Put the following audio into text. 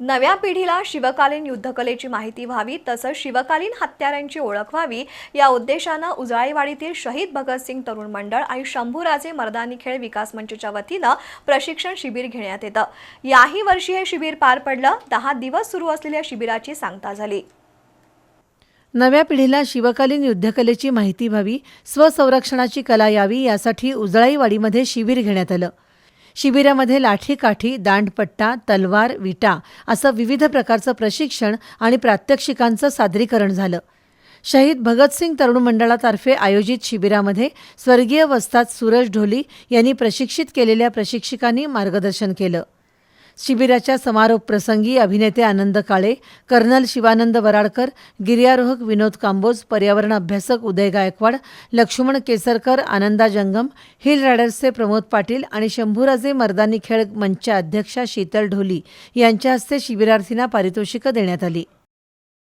नव्या पिढीला शिवकालीन युद्धकलेची माहिती व्हावी तसंच शिवकालीन हत्यारांची ओळख व्हावी या उद्देशानं उजळाईवाडीतील शहीद भगतसिंग तरुण मंडळ आणि शंभूराजे मर्दानी खेळ विकास मंचच्या वतीनं प्रशिक्षण शिबिर घेण्यात येतं. याही वर्षी हे शिबिर पार पडलं. दहा दिवस सुरू असलेल्या शिबिराची सांगता झाली. नव्या पिढीला शिवकालीन युद्धकलेची माहिती व्हावी स्वसंरक्षणाची कला यावी यासाठी उजळाईवाडीमध्ये शिबिर घेण्यात आलं. शिबिरामध्ये लाठीकाठी दांडपट्टा तलवार विटा असं विविध प्रकारचं प्रशिक्षण आणि प्रात्यक्षिकांचं सादरीकरण झालं. शहीद भगतसिंग तरुण मंडळातर्फे आयोजित शिबिरामध्ये स्वर्गीय वस्ताद सूरज ढोली यांनी प्रशिक्षित केलेल्या प्रशिक्षकांनी मार्गदर्शन केलं. शिबिराच्या समारोप प्रसंगी अभिनेते आनंद काळे कर्नल शिवानंद वराडकर गिर्यारोहक विनोद कांबोज पर्यावरण अभ्यासक उदय गायकवाड लक्ष्मण केसरकर आनंदा जंगम हिल रायडर्सचे प्रमोद पाटील आणि शंभूराजे मर्दानी खेळ मंचच्या अध्यक्षा शीतल ढोली यांच्या हस्ते शिबिरार्थींना पारितोषिकं देण्यात आली.